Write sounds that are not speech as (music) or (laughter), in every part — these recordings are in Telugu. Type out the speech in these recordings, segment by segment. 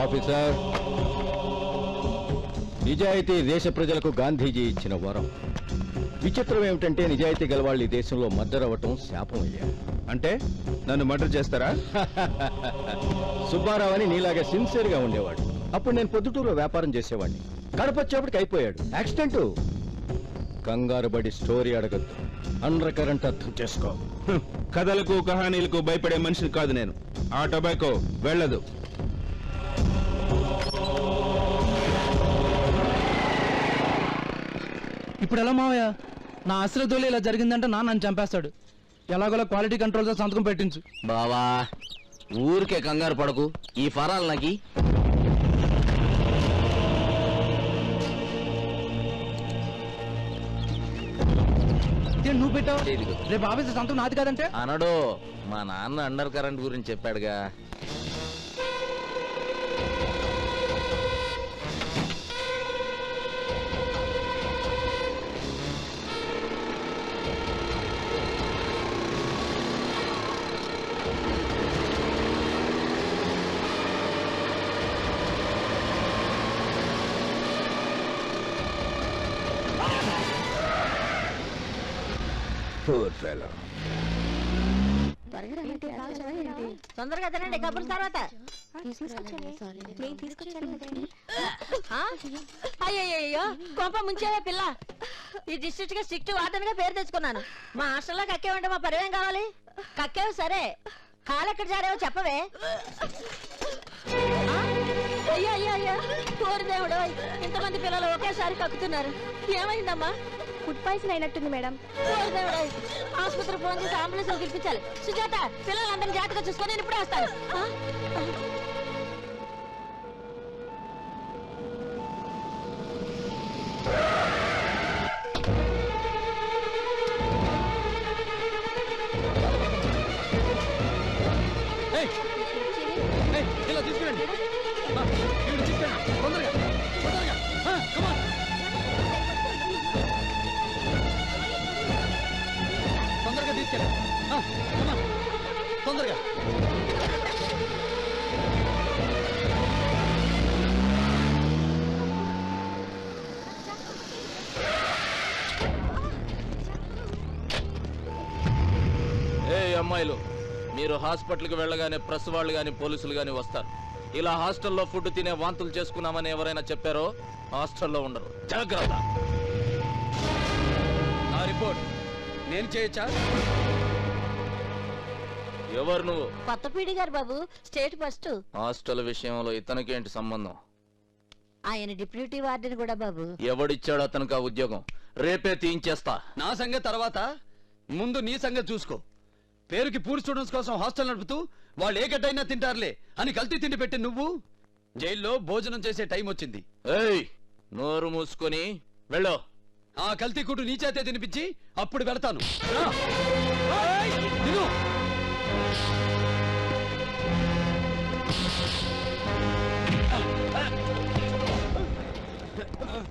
ఆఫీసర్. నిజాయితీ దేశ ప్రజలకు గాంధీజీ ఇచ్చిన వరం. విచిత్రం ఏమిటంటే నిజాయితీ గలవాళ్ళు ఈ దేశంలో మర్డర్ అవ్వటం శాపం అయ్యా. అంటే? నన్ను మర్డర్ చేస్తారా? (laughs) సుబ్బారావు అని నీలాగా సిన్సియర్గా ఉండేవాడు. అప్పుడు నేను పొద్దుటూరులో వ్యాపారం చేసేవాడిని. కడపొచ్చేపటికి అయిపోయాడు. యాక్సిడెంట్. కంగారు పడి స్టోరీ అడగద్దు. అండర్ కరెంట్ అర్థం చేసుకో. కథలకు కహానీలకు భయపడే మనిషిని కాదు నేను. ఆ టొబాకో వెళ్ళదు. ఇప్పుడు ఎలా మావయ్య? నా అశ్రద్ధులు ఇలా జరిగిందంటే నా నన్ను చంపేస్తాడు. ఎలాగోలా క్వాలిటీ కంట్రోల్తో సంతకం పెట్టించు. బావా ఊరికే కంగారు పడకు. ఈ ఫరాలు నాకి. నువ్వు పెట్టావు. రేపు ఆఫీస్ సంతకం నాది కాదంటే? అనడు మా నాన్న అండర్ కరెంట్ గురించి చెప్పాడుగా. తొందరగా తినండి కబుర్ల తర్వాత. ఆ? అయ్యయ్యో కొంప ముంచేవే పిల్ల? ఈ డిస్ట్రిక్ట్గా స్ట్రిక్ట్ వార్డెన్గా పేరు తెచ్చుకున్నాను. మా హాస్టల్లో కక్కేవంటే మా పరివేం కావాలి? కక్కేవు సరే కాలు ఎక్కడ జారేవో చెప్పవే? అయ్యో అయ్యో అయ్యో కోరి దేవుడు ఇంతమంది పిల్లలు ఒకేసారి కక్కుతున్నారు. ఏమైందమ్మా? ఫుడ్ పాయిజన్ అయినట్టుంది మేడం. ఆసుపత్రి ఫోన్ చేసి అంబులెన్స్ పిలిపించాలి. సుజాత పిల్లలందరినీ జాగ్రత్తగా చూసుకొని నేను ఇప్పుడే వస్తాను. తొందరగా. ఏ అమ్మాయిలు మీరు హాస్పిటల్కి వెళ్ళగానే ప్రెస్ వాళ్ళు కానీ పోలీసులు కానీ వస్తారు. ఇలా హాస్టల్లో ఫుడ్ తినే వాంతులు చేసుకున్నామని ఎవరైనా చెప్పారో హాస్టల్లో ఉండరు. జాగ్రత్త. నా రిపోర్ట్ నేను చేయొచ్చా? ఎవరు నువ్వు? కొత్త పీడి గారు బాబు స్టేట్ ఫస్ట్. హాస్టల్ విషయంలో ఇతనికేంటి సంబంధం? ఆయన డిప్యూటీ వార్డెన్ కూడా బాబు. ఎవడిచ్చాడు అతనికి ఆ ఉద్యోగం. రేపే తీయించేస్తా. నా సంగతి తర్వాత ముందు నీ సంగతి చూసుకో. పేరుకి పూర్ స్టూడెంట్స్ కోసం హాస్టల్ నడుపుతూ వాళ్ళు ఏ గడ్డైనా తింటారులే అని కల్తీ తిండి పెట్టి నువ్వు జైల్లో భోజనం చేసే టైం వచ్చింది. ఏయ్ నోరు మూసుకొని వెళ్ళు. ఆ కల్తీ కుట్టు నీ చేతే తినిపించి అప్పుడు వెళతాను రా. ఏయ్, తిను. Ah!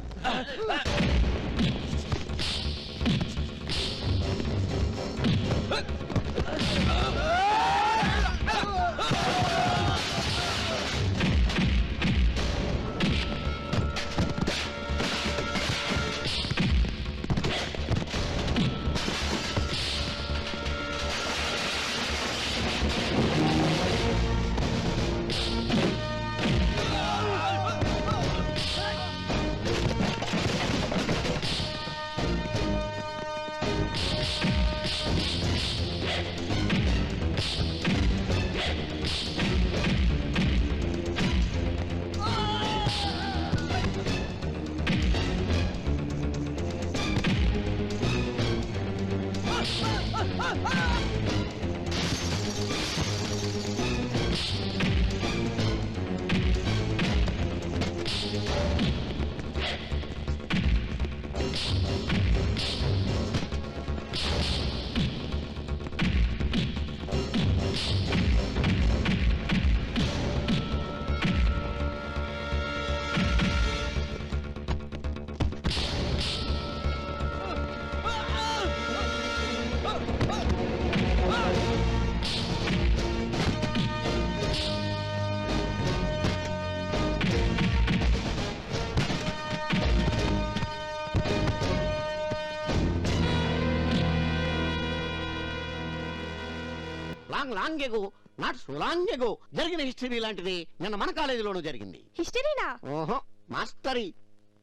Long ago not so long ago జరిగిన హిస్టరీ లాంటిది నిన్న మన కాలేజీలోనూ జరిగింది. హిస్టరీనా? ఓహో మాస్టరీ.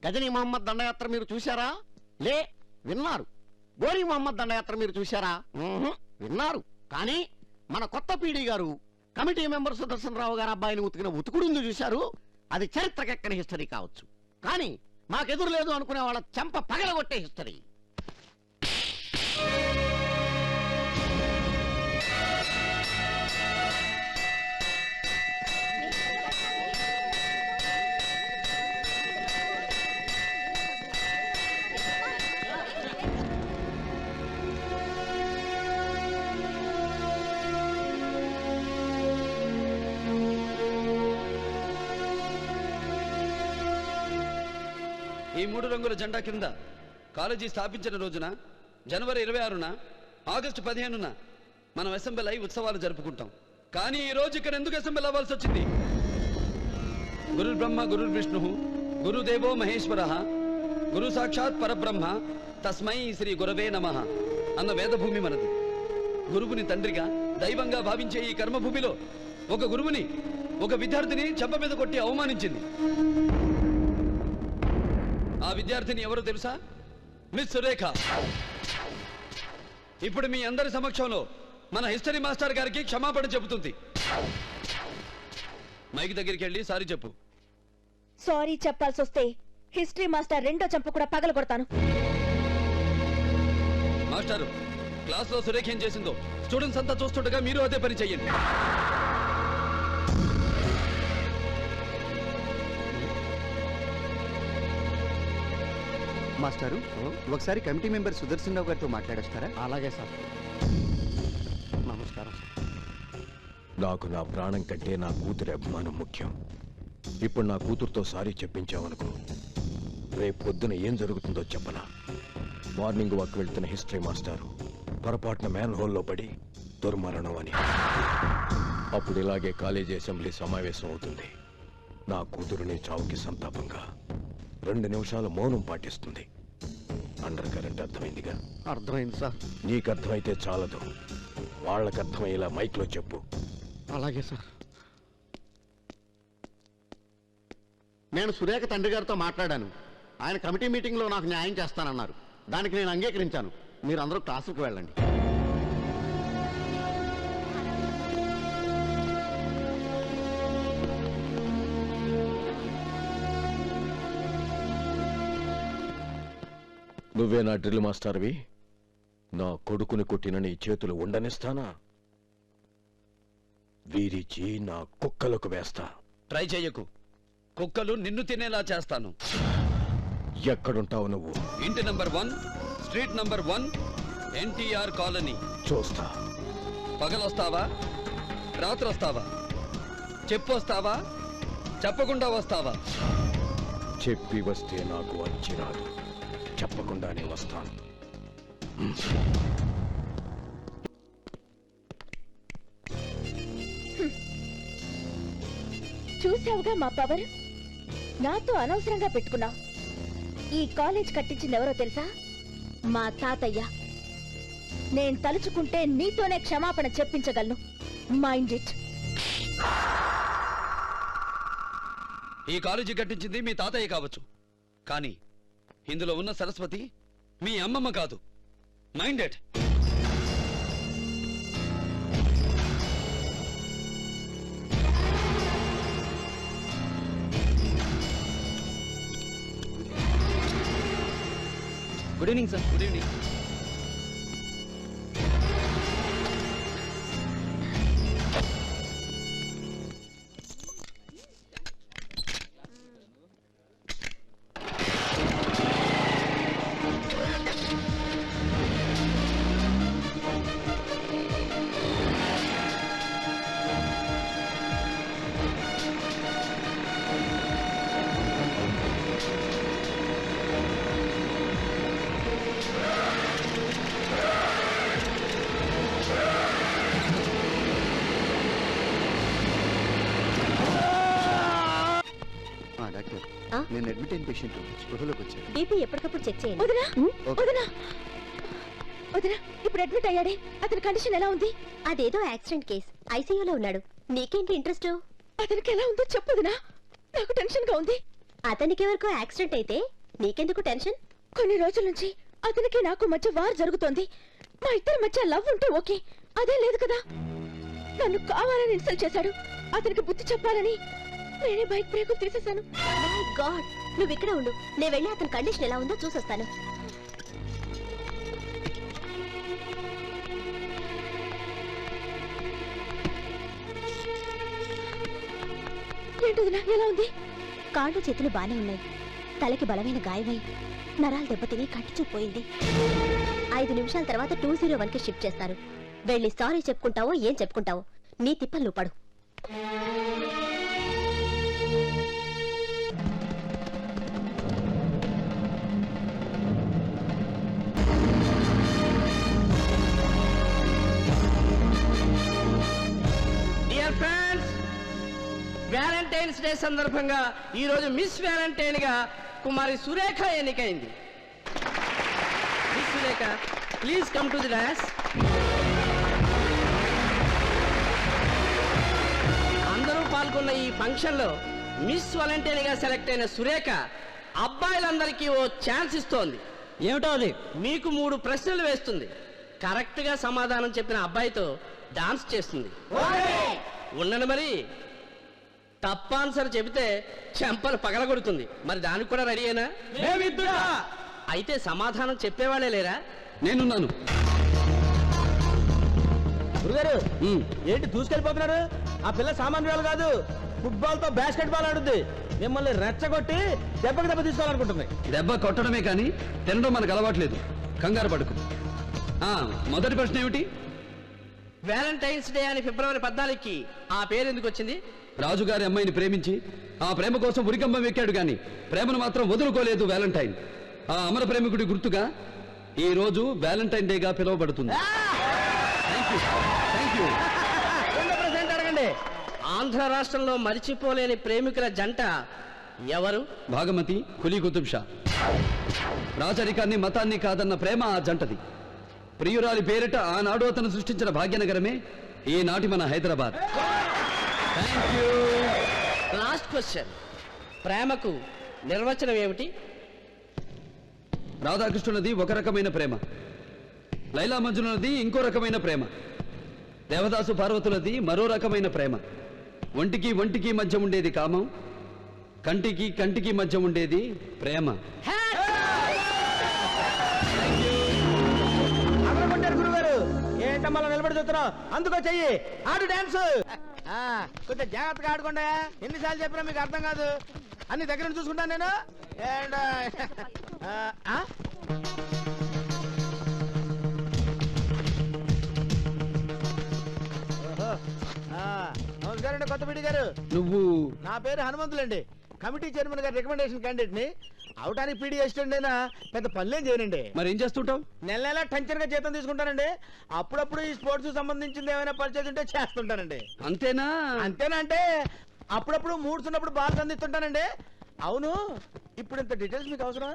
గజనీ మహమ్మద్ దండయాత్ర మీరు చూశారా? లే విన్నారు. గోరీ మహమ్మద్ దండయాత్ర మీరు చూశారా? విన్నారు. కానీ మన కొత్త పీడీ గారు కమిటీ మెంబర్ సుదర్శన్ రావు గారు అబ్బాయిని ఉతికిన ఉతుకుడుంది చూశారు. అది చరిత్రకెక్కని హిస్టరీ కావచ్చు. కానీ మాకెదురు లేదు అనుకునే వాళ్ళ చెంప పగలగొట్టే హిస్టరీ. ఈ మూడు రంగుల జెండా కింద కాలేజీ స్థాపించిన రోజున జనవరి ఇరవై ఆరున ఆగస్టు పదిహేనున మనం అసెంబ్లీ అయి ఉత్సవాలు జరుపుకుంటాం. కానీ ఈ రోజు ఇక్కడ ఎందుకు అసెంబ్లీ అవ్వాల్సి వచ్చింది? గురు బ్రహ్మ గురు విష్ణు గురుదేవో మహేశ్వర గురు సాక్షాత్ పరబ్రహ్మ తస్మై శ్రీ గురవే నమ అన్న వేదభూమి మనది. గురువుని తండ్రిగా దైవంగా భావించే ఈ కర్మభూమిలో ఒక గురువుని ఒక విద్యార్థిని చెంప మీద కొట్టి అవమానించింది. ఆ విద్యార్థిని ఎవరో తెలుసా? మిస్ సురేఖ. ఇప్పుడు మీ అందరి సమక్షంలో మన హిస్టరీ మాస్టర్ గారికి క్షమాపణ చెబుతుంది. మైక్ దగ్గరికి వెళ్ళి సారీ చెప్పు. సారీ చెప్పాల్సి వస్తే హిస్టరీ మాస్టర్ రెండో చంప కూడా పగల కొడతాను మాస్టారు క్లాస్లో సురేఖ ఏం చేసిందో స్టూడెంట్స్ అంతా చూస్తుండగా మీరు అదే పని చెయ్యండి. మాస్టారు. ఒకసారి కమిటీ మెంబర్ సుదర్శన్ రావు గారితో మాట్లాడొస్తారా? అలాగే సార్. నమస్కారం సార్. నాకు నా ప్రాణం కంటే నా కూతురి అభిమానం ముఖ్యం. ఇప్పుడు నా కూతురుతో సారీ చెప్పించావనుకో రేపు పొద్దున ఏం జరుగుతుందో చెప్పనా. మార్నింగ్ వాక్ వెళ్తున్న హిస్టరీ మాస్టారు పొరపాటున మ్యాన్ హోల్లో పడి దుర్మరణం అని. అప్పుడు ఇలాగే కాలేజీ అసెంబ్లీ సమావేశం అవుతుంది. నా కూతురుని చావుకి సంతాపంగా రెండు నిమిషాలు మౌనం పాటిస్తుంది. అండర్ కరెంట్ అర్థమైందిగా? అర్థమైంది సార్. నీకు అర్థమైతే చాలదు. వాళ్ళకి అర్థమయ్యేలా మైక్లో చెప్పు. అలాగే సార్. నేను సురేఖ తండ్రి గారితో మాట్లాడాను. ఆయన కమిటీ మీటింగ్లో నాకు న్యాయం చేస్తానన్నారు. దానికి నేను అంగీకరించాను. మీరందరూ క్లాసుకు వెళ్ళండి. నువ్వే నా డ్రిల్ మాస్టర్వి. నా కొడుకుని కొట్టిన నీ చేతులు ఉండనిస్తానా? వీరిచి నా కుక్కలకు వేస్తా. ట్రై చెయ్యకు కుక్కలు నిన్ను తినేలా చేస్తాను. ఎక్కడుంటావు నువ్వు? ఇంటి number one street number one NTR colony. చూస్తా. పగలొస్తావా? రాత్రి వస్తావా చెప్పు వస్తావా చెప్పకుండా వస్తావా? చెప్పి వస్తే నాకు వచ్చి రాదు. చెప్పకుండానే వస్తాను. చూసావుగా మా పవర్ నాతో అనవసరంగా పెట్టుకున్నావు ఈ కాలేజ్ కట్టించింది ఎవరో తెలుసా? మా తాతయ్య. నేను తలుచుకుంటే నీతోనే క్షమాపణ చెప్పించగలను. మైండ్ ఇట్ ఈ కాలేజీ కట్టించింది మీ తాతయ్య కావచ్చు. కానీ ఇందులో ఉన్న సరస్వతి మీ అమ్మమ్మ కాదు. Minded good evening sir good evening నేను అడ్మిట్ అయిన పేషెంట్ స్పృహలోకి వచ్చాను. బీపీ ఎప్పటికప్పుడు చెక్ చేయండి. వదినా వదినా. వదిన ఇప్పుడు అడ్మిట్ అయ్యాడే. అతని కండిషన్ ఎలా ఉంది? అదేదో యాక్సిడెంట్ కేస్ ఐసీయూలో ఉన్నాడు. నీకేంటి ఇంట్రెస్ట్ అతనికి ఎలా ఉందో చెప్పు వదినా. నాకు టెన్షన్గా ఉంది. అతనికి ఎవరికో యాక్సిడెంట్ అయితే నీకెందుకు టెన్షన్ కొన్ని రోజుల నుంచి అతనికి నాకు మధ్య వార్ జరుగుతోంది. మా ఇద్దరి మధ్య లవ్ ఉంటే ఓకే అదే లేదు కదా. నన్ను కావాలని ఇన్సల్ట్ చేశాడు. అతనికి బుద్ధి చెప్పాలని నేనే బైక్ బ్రేకులు తీసేశాను మై గాడ్ నువ్వు ఇక్కడ ఉండు. నేను వెళ్ళి అతని కండిషన్ ఎలా ఉందో చూసొస్తాను. ఎలా ఉంది? కాళ్ళు చేతులు బానే ఉన్నాయి. తలకి బలమైన గాయమై నరాలు దెబ్బతిని కట్టిచూపోయింది ఐదు నిమిషాల తర్వాత టూ జీరో వన్కి షిఫ్ట్ చేస్తారు. వెళ్ళి సారీ చెప్పుకుంటావో ఏం చెప్పుకుంటావో నీ తిప్పలు పడు. వ్యాలంటైన్స్ డే సందర్భంగా ఈరోజు మిస్ వ్యాలంటైన్గా కుమారి Surekha ఎన్నికైంది. Miss Surekha please come to the dance అందరూ పాల్గొన్న ఈ ఫంక్షన్లో మిస్ వాలంటైన్గా సెలెక్ట్ అయిన సురేఖ అబ్బాయిలందరికీ ఓ ఛాన్స్ ఇస్తోంది. ఏమిటో అది? మీకు మూడు ప్రశ్నలు వేస్తుంది. కరెక్ట్గా సమాధానం చెప్పిన అబ్బాయితో డాన్స్ చేస్తుంది. ఉండండి మరి తప్ప ఆన్సర్ చెబితే చెంపలు పగలగొడుతుంది. మరి దానికి కూడా రెడీ అయినా అయితే సమాధానం చెప్పేవాళ్ళే లేరా? నేనున్నాను. గురుగారు ఉమ్, ఏంటి దూసుకెళ్ళిపోతున్నారు? ఆ పిల్ల సామాన్యురాలు కాదు. ఫుట్బాల్తో బాస్కెట్ బాల్ ఆడుద్ది. మిమ్మల్ని రెచ్చగొట్టి దెబ్బకి దెబ్బ తీసుకోవాలనుకుంటుంది. దెబ్బ కొట్టడమే కానీ తినడం మనకు అలవాట్లేదు. కంగారు పడుకు. ఆ, మొదటి ప్రశ్న ఏమిటి? వ్యాలంటైన్స్ డే అని ఫిబ్రవరి పద్నాలుగుకి ఆ పేరు ఎందుకు వచ్చింది? రాజుగారి అమ్మాయిని ప్రేమించి ఆ ప్రేమ కోసం ఉరికంబం ఎక్కాడు గాని ప్రేమను మాత్రం వదులుకోలేదు వ్యాలంటైన్. ఆ అమర ప్రేమికుడి గుర్తుగా ఈ రోజు వ్యాలంటైన్ డేగా పిలువబడుతుంది. రెండో ప్రశ్న ఏంటి అడగండి. ఆంధ్ర రాష్ట్రంలో మరిచిపోలేని ప్రేమికుల జంట ఎవరు? భాగమతి కులీ కుతుబ్ షా. రాజరికాన్ని మతాన్ని కాదన్న ప్రేమ ఆ జంటది. ప్రియురాలి పేరిట ఆనాడు అతను సృష్టించిన భాగ్యనగరమే ఈనాటి మన హైదరాబాద్. లాస్ట్ క్వశ్చన్ ప్రేమకు నిర్వచనం ఏమిటి? రాధాకృష్ణునది ఒక రకమైన ప్రేమ. లైలా మంజునది ఇంకో రకమైన ప్రేమ. దేవదాసు పార్వతులది మరో రకమైన ప్రేమ. ఒంటికి ఒంటికి మధ్య ఉండేది కామం కంటికి కంటికి మధ్య ఉండేది ప్రేమ. నిలబడి చూస్తున్నావు? అందుకో చెయ్యి. ఆడు డాన్స్. కొంచెం జాగ్రత్తగా ఆడుకోండి. ఎన్నిసార్లు చెప్పినా మీకు అర్థం కాదు. అన్ని దగ్గర చూసుకుంటాను నేను. అండ్ నమస్కారం అండి కొత్త పీడి గారు. నువ్వు నా పేరు హనుమంతులండి. కమిటీ చైర్మన్ గారి రికమెండేషన్ క్యాండిడేట్ని అవటానికి పీడీ అసిస్టెంట్ అయినా పెద్ద పనులేం చేయనండి. మరి ఏం చేస్తుంటావు? నెల నెల టెన్షన్గా జీతం తీసుకుంటానండి. అప్పుడప్పుడు ఈ స్పోర్ట్స్ సంబంధించింది ఏమైనా పర్చేజ్ ఉంటే చేస్తుంటానండి. అంతేనా? అంతేనా అంటే అప్పుడప్పుడు మూడ్స్ ఉన్నప్పుడు బాగా అందిస్తుంటానండి. అవును ఇప్పుడు ఇంత డీటెయిల్స్ మీకు అవసరం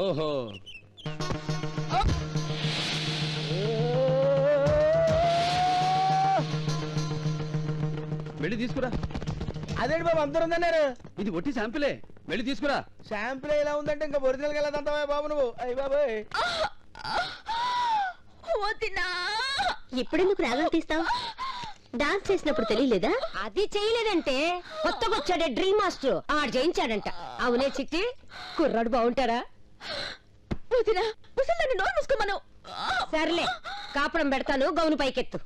ఓహో. వెళ్ళి తీసుకురా. అదేంటి బాబు అందరూ ఉందన్నారు? ఇది ఒట్టి శాంపిలే. వెళ్ళి తీసుకురా. శాంపుల్ ఎలా ఉందంటే ఇంకా ఒరిజినల్గా అంటావా బాబు నువ్వు? అయ్యి బాబాయ్. వదినా. ఇప్పుడెందుకు రాగం తీస్తావు? డాన్స్ చేసినప్పుడు తెలియలేదా? అది చేయలేదంటే. కొత్తగా వచ్చాడే డ్రిల్ మాస్టర్. ఆడు చేయించాడంట అవునే చిట్టి కుర్రాడు బాగుంటాడా? వదినా ముసలి నోరు మూసుకోమను. సర్లే కాపురం పెడతాను గౌను పైకెత్తు.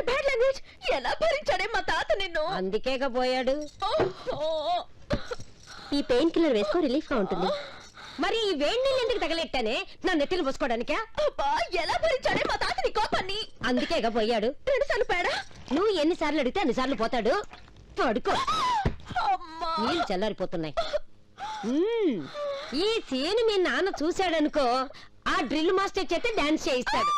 బ్యాడ్ లాంగ్వేజ్ ఎలా భరించాడే మా తాత నిన్ను? అందుకేగా పోయాడు. ఈ పెయిన్ కిల్లర్ వేసుకో రిలీఫ్గా ఉంటుంది. మరి ఈ వేడి నీళ్ళు ఎందుకు తగలెట్టానే? నా నెత్తిని పోసుకోవడానికా? అబ్బా ఎలా భరించాడే మా తాతని కోపాన్ని? అందుకేగా పోయాడు. రెండు సార్లు పేడా నువ్వు ఎన్నిసార్లు అడిగితే అన్నిసార్లు పోతాడు. పడుకో. అమ్మా. నీళ్ళు చల్లారిపోతున్నాయి. మ్మ్. ఈ సీన్ మీ నాన్న చూశాడనుకో ఆ డ్రిల్ మాస్టర్ చేత డాన్స్ చేయిస్తాడు.